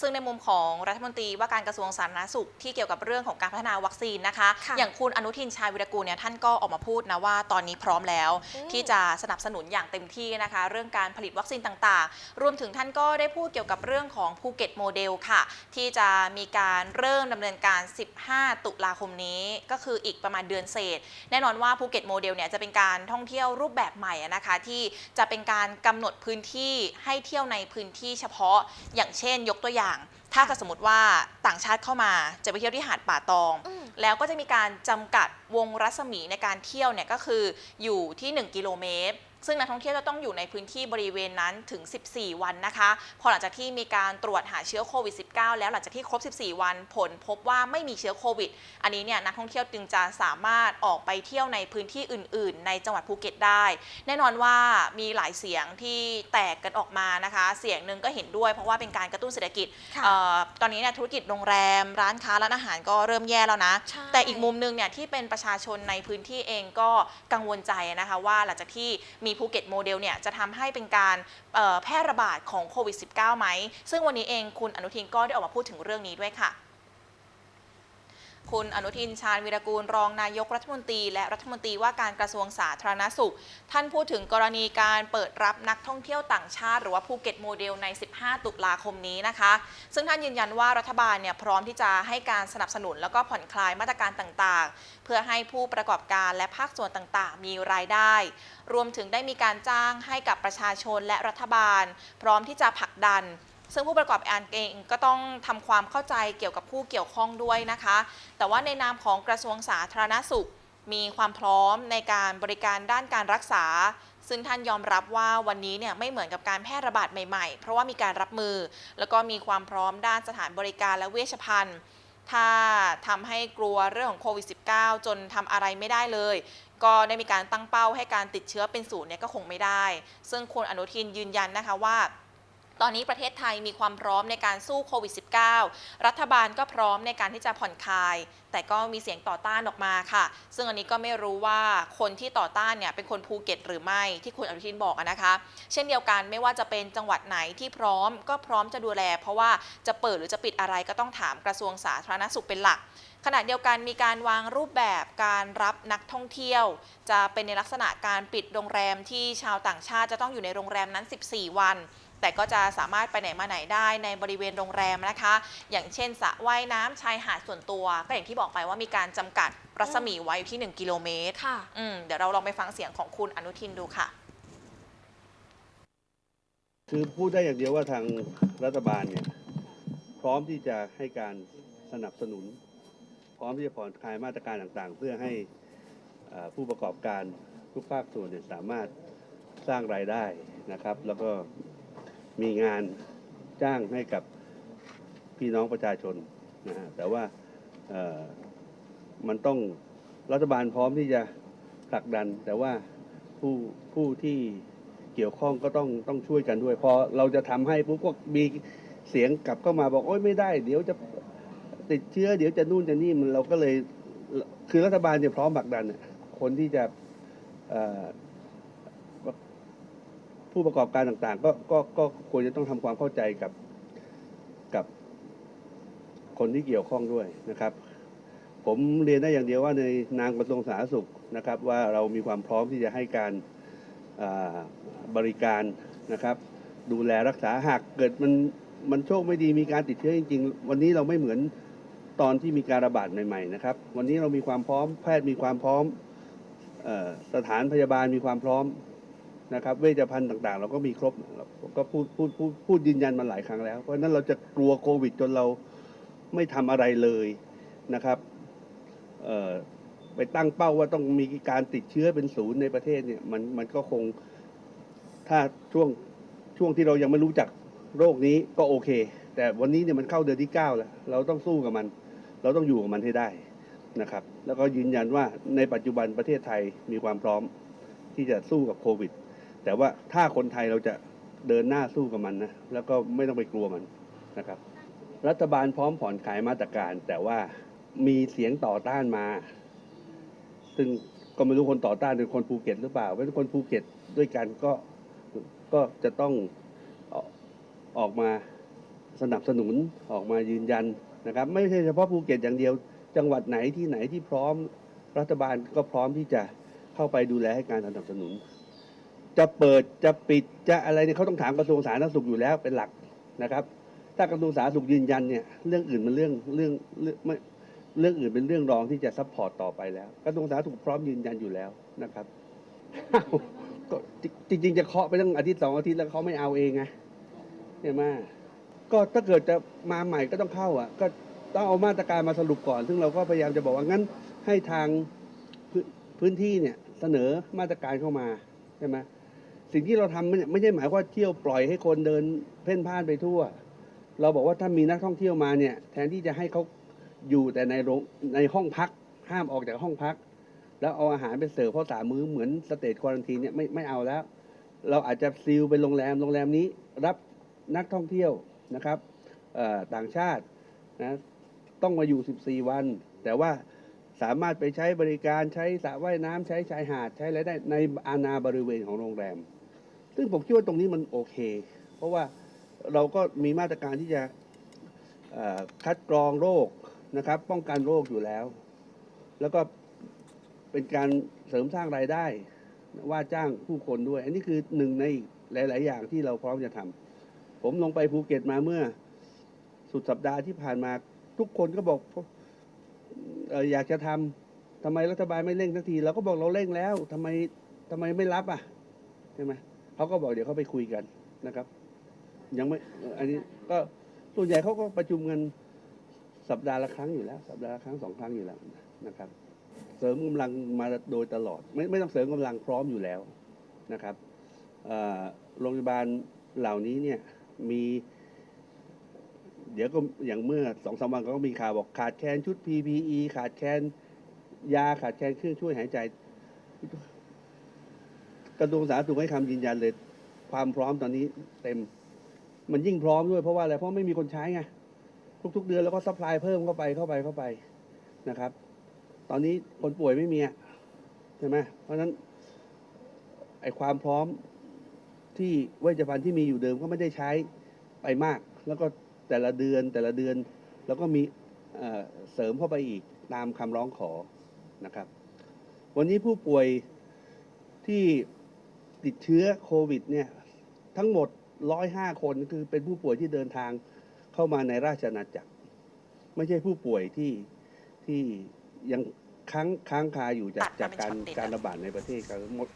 ซึ่งในมุมของรัฐมนตรีว่าการกระทรวงสาธารณสุขที่เกี่ยวกับเรื่องของการพัฒนาวัคซีนนะคะ ค่ะอย่างคุณอนุทินชาญวิรกูลเนี่ยท่านก็ออกมาพูดนะว่าตอนนี้พร้อมแล้ว อืม ที่จะสนับสนุนอย่างเต็มที่นะคะ เรื่องการผลิตวัคซีนต่างๆ รวมถึงท่านก็ได้พูดเกี่ยวกับเรื่องของภูเก็ตโมเดลค่ะ ที่จะมีการเริ่มดำเนินการ 15 ตุลาคมนี้ ก็คืออีกประมาณเดือนเศษ แน่นอนว่าภูเก็ตโมเดลเนี่ยจะเป็นการท่องเที่ยวรูปแบบใหม่อะนะคะ ที่จะเป็นการกำหนดพื้นที่ให้เที่ยวในพื้นที่เฉพาะอย่างเช่น ยกตัวอย่างถ้าเกิดสมมติว่าต่างชาติเข้ามาจะไปเที่ยวที่หาดป่าตอง อืม แล้วก็จะมีการจำกัดวงรัศมีในการเที่ยวเนี่ยก็คืออยู่ที่ 1 กิโลเมตร ซึ่งนักท่องเที่ยวจะต้องอยู่ในพื้นที่บริเวณนั้นถึง 14 วันนะคะ พอหลังจากที่มีการตรวจหาเชื้อโควิด -19 แล้วหลังจากที่ครบ 14 วันผลพบว่าไม่มีเชื้อโควิด อันนี้เนี่ยนักท่องเที่ยวจึงจะสามารถออกไปเที่ยวในพื้นที่อื่น ๆ ในจังหวัดภูเก็ตได้ แน่นอนว่ามีหลายเสียงที่แตกกันออกมานะคะ เสียงหนึ่งก็เห็นด้วยเพราะว่าเป็นการกระตุ้นเศรษฐกิจค่ะเอ่อตอนนี้เนี่ยธุรกิจโรงแรม ร้านค้าร้านอาหารก็เริ่มแย่แล้วนะใช่แต่อีกมุมหนึงเนี่ยที่เป็นประชาชนในพื้นที่เองก็กังวลใจนะคะว่าหลังจากที่มีภูเก็ตโมเดลเนี่ยจะทำให้เป็นการแพร่ระบาดของโควิด -19 ไหม ซึ่งวันนี้เองคุณอนุทินก็ได้ออกมาพูดถึงเรื่องนี้ด้วยค่ะ คุณอนุทินชาญวิรกูลรองนายกรัฐมนตรี และรัฐมนตรีว่าการกระทรวงสาธารณสุข ท่านพูดถึงกรณีการเปิดรับนักท่องเที่ยวต่างชาติ หรือว่าภูเก็ตโมเดลใน 15 ตุลาคมนี้นะคะ ซึ่งท่านยืนยันว่ารัฐบาลเนี่ยพร้อมที่จะให้การสนับสนุนแล้วก็ผ่อนคลายมาตรการต่างๆ เพื่อให้ผู้ประกอบการและภาคส่วนต่างๆ มีรายได้ รวมถึงได้มีการจ้างให้กับประชาชนและรัฐบาล พร้อมที่จะผลักดัน ซึ่งผู้ประกอบการเองก็ต้องทำความเข้าใจเกี่ยวกับผู้เกี่ยวข้องด้วยนะคะ แต่ว่าในนามของกระทรวงสาธารณสุข มีความพร้อมในการบริการด้านการรักษา ซึ่งท่านยอมรับว่าวันนี้เนี่ยไม่เหมือนกับการแพร่ระบาดใหม่ๆ เพราะว่ามีการรับมือ แล้วก็มีความพร้อมด้านสถานบริการและเวชภัณฑ์ถ้าทำให้กลัวเรื่องของโควิด -19 จนทำอะไรไม่ได้เลย ก็ได้มีการตั้งเป้าให้การติดเชื้อเป็นศูนย์เนี่ยก็คงไม่ได้ ซึ่งคุณอนุทินยืนยันนะคะว่า ตอนนี้ประเทศไทยมีความพร้อมในการสู้โควิด -19 รัฐบาลก็พร้อมในการที่จะผ่อนคลาย แต่ก็มีเสียงต่อต้านออกมาค่ะ ซึ่งอันนี้ก็ไม่รู้ว่าคนที่ต่อต้านเนี่ยเป็นคนภูเก็ตหรือไม่ที่คุณอนุทินบอกนะคะ เช่นเดียวกันไม่ว่าจะเป็นจังหวัดไหนที่พร้อมก็พร้อมจะดูแล เพราะว่าจะเปิดหรือจะปิดอะไรก็ต้องถามกระทรวงสาธารณสุขเป็นหลักขณะเดียวกันมีการวางรูปแบบการรับนักท่องเที่ยว จะเป็นในลักษณะการปิดโรงแรมที่ชาวต่างชาติจะต้องอยู่ในโรงแรมนั้น 14 วัน แต่ก็จะสามารถไปไหนมาไหนได้ในบริเวณโรงแรมนะคะ อย่างเช่นสระว่ายน้ำชายหาดส่วนตัว ก็อย่างที่บอกไปว่ามีการจำกัดรัศมีไว้อยู่ที่ 1 กิโลเมตรค่ะอืมเดี๋ยวเราลองไปฟังเสียงของคุณอนุทินดูค่ะ คือพูดได้อย่างเดียวว่าทางรัฐบาลเนี่ยพร้อมที่จะให้การสนับสนุน พร้อมที่จะผ่อนคลายมาตรการต่างๆ เพื่อให้เอ่อผู้ประกอบการทุกภาคส่วนเนี่ยสามารถสร้างรายได้นะครับ แล้วก็ มีงานจ้างให้กับพี่น้องประชาชนนะฮะแต่ว่าเอ่อมันต้องรัฐบาลพร้อมที่จะผลักดัน แต่ว่าผู้ผู้ที่เกี่ยวข้องก็ต้องต้องช่วยกันด้วย พอเราจะทำให้ปุ๊บก็มีเสียงกลับเข้ามาบอกโอ้ยไม่ได้ เดี๋ยวจะติดเชื้อ เดี๋ยวจะนู่นจะนี่มันเราก็เลยคือรัฐบาลเนี่ยพร้อมผลักดันน่ะคนที่จะเอ่อ ผู้ประกอบการต่างๆ ก็ก็ก็ควรจะต้องทำความเข้าใจกับกับคนที่เกี่ยวข้องด้วยนะครับ ผมเรียนได้อย่างเดียวว่าในนามกระทรวงสาธารณสุขนะครับ ว่าเรามีความพร้อมที่จะให้การบริการนะครับ ดูแลรักษาหากเกิดมันมันโชคไม่ดีมีการติดเชื้อจริง ๆ วันนี้เราไม่เหมือนตอนที่มีการระบาดใหม่ๆนะครับ วันนี้เรามีความพร้อมแพทย์มีความพร้อมออสถานพยาบาลมีความพร้อม นะครับเวชภัณฑ์ต่างๆ เราก็มีครบก็พูดพูดพูดพูดยืนยันมาหลายครั้งแล้ว เพราะนั้นเราจะกลัวโควิดจนเราไม่ทำอะไรเลยนะครับไปตั้งเป้าว่าต้องมีการติดเชื้อเป็นศูนย์ในประเทศเนี่ยมันมันก็คงถ้าช่วงช่วงที่เรายังไม่รู้จักโรคนี้ก็โอเค แต่วันนี้เนี่ยมันเข้าเดือนที่เก้าแล้ว เราต้องสู้กับมัน เราต้องอยู่กับมันให้ได้นะครับ แล้วก็ยืนยันว่าในปัจจุบันประเทศไทยมีความพร้อมที่จะสู้กับโควิด แต่ว่าถ้าคนไทยเราจะเดินหน้าสู้กับมันนะแล้วก็ไม่ต้องไปกลัวมันนะครับ รัฐบาลพร้อมผ่อนคลายมาตรการ แต่ว่ามีเสียงต่อต้านมา ซึ่งก็ไม่รู้คนต่อต้านเป็นคนภูเก็ตหรือเปล่าเป็นคนภูเก็ตด้วยกันก็ก็จะต้องออกออกมาสนับสนุนออกมายืนยันนะครับ ไม่ใช่เฉพาะภูเก็ตอย่างเดียว จังหวัดไหนที่ไหนที่พร้อมรัฐบาลก็พร้อมที่จะเข้าไปดูแลให้การสนับสนุน จะเปิดจะปิดจะอะไรเนี่ยเขาต้องถามกระทรวงสาธารณสุขอยู่แล้วเป็นหลักนะครับ ถ้ากระทรวงสาธารณสุขยืนยันเนี่ยเรื่องอื่นมันเรื่องเรื่องเรื่องไม่เรื่องอื่นเป็นเรื่องรองที่จะซัพพอร์ตต่อไปแล้ว กระทรวงสาธารณสุขพร้อมยืนยันอยู่แล้วนะครับก็จริง ๆ จะเคาะไปตั้งอาทิตย์สองอาทิตย์แล้วเขาไม่เอาเองไงใช่ไหมก็ถ้าเกิดจะมาใหม่ก็ต้องเข้าอะ ก็ต้องเอามาตรการมาสรุปก่อน ซึ่งเราก็พยายามจะบอกว่างั้นให้ทางพื้นที่เนี่ยเสนอมาตรการเข้ามาใช่ไหม สิ่งที่เราทำเนี่ยไม่ใช่หมายว่าเที่ยวปล่อยให้คนเดินเพ่นพ่านไปทั่ว เราบอกว่าถ้ามีนักท่องเที่ยวมาเนี่ยแทนที่จะให้เขาอยู่แต่ในโรงในห้องพักห้ามออกจากห้องพัก แล้วเอาอาหารไปเสิร์ฟเพราะสามมื้อเหมือนสเตจควอรันทีเนี่ยไม่ไม่เอาแล้ว เราอาจจะซีลเป็นโรงแรมโรงแรมนี้รับนักท่องเที่ยวนะครับต่างชาตินะต้องมาอยู่ 14 วัน แต่ว่าสามารถไปใช้บริการใช้สระว่ายน้ำใช้ชายหาดใช้อะไรได้ในอาณาบริเวณของโรงแรม ซึ่งผมคิดว่าตรงนี้มันโอเค เพราะว่าเราก็มีมาตรการที่จะคัดกรองโรคนะครับ ป้องกันโรคอยู่แล้ว แล้วก็เป็นการเสริมสร้างรายได้ ว่าจ้างผู้คนด้วย อันนี้คือหนึ่งในหลาย ๆ อย่างที่เราพร้อมจะทำผมลงไปภูเก็ตมาเมื่อสุดสัปดาห์ที่ผ่านมาทุกคนก็บอกออยากจะทำทำไมรัฐบาลไม่เร่งสักทีเราก็บอกเราเร่งแล้วทำไมทำไมไม่รับอะใช่ไหม เขาก็บอกเดี๋ยวเขาไปคุยกันนะครับ ยังไม่อันนี้ก็ส่วนใหญ่เขาก็ประชุมกันสัปดาห์ละครั้งอยู่แล้ว สัปดาห์ละครั้งสองครั้งอยู่แล้วนะครับ เสริมกำลังมาโดยตลอด ไม่ไม่ต้องเสริมกำลังพร้อมอยู่แล้วนะครับโรงพยาบาลเหล่านี้เนี่ยมี เดี๋ยวก็อย่างเมื่อสองสามวันก็มีข่าวบอกขาดแคลนชุด PPE ขาดแคลนยาขาดแคลนเครื่องช่วยหายใจ กระทรวงสาธารณสุขให้คำยืนยันเลย ความพร้อมตอนนี้เต็ม มันยิ่งพร้อมด้วยเพราะว่าอะไรเพราะไม่มีคนใช้ไงทุกๆ เดือนแล้วก็ซัพพลายเพิ่มเข้าไปเข้าไปเข้าไปนะครับ ตอนนี้คนป่วยไม่มีอะใช่ไหมเพราะฉะนั้นไอ้ความพร้อมที่เวชภัณฑ์ที่มีอยู่เดิมก็ไม่ได้ใช้ไปมาก แล้วก็แต่ละเดือนแต่ละเดือน แล้วก็มีเเสริมเข้าไปอีกตามคำร้องขอนะครับ วันนี้ผู้ป่วยที่ ติดเชื้อโควิดเนี่ยทั้งหมด 105 คนคือเป็นผู้ป่วยที่เดินทางเข้ามาในราชอาณาจักร ไม่ใช่ผู้ป่วยที่ที่ยังค้างค้างคาอยู่จากตัดมาจากเป็นการช็อตเด็ดอะการระบาดในประเทศครับหมด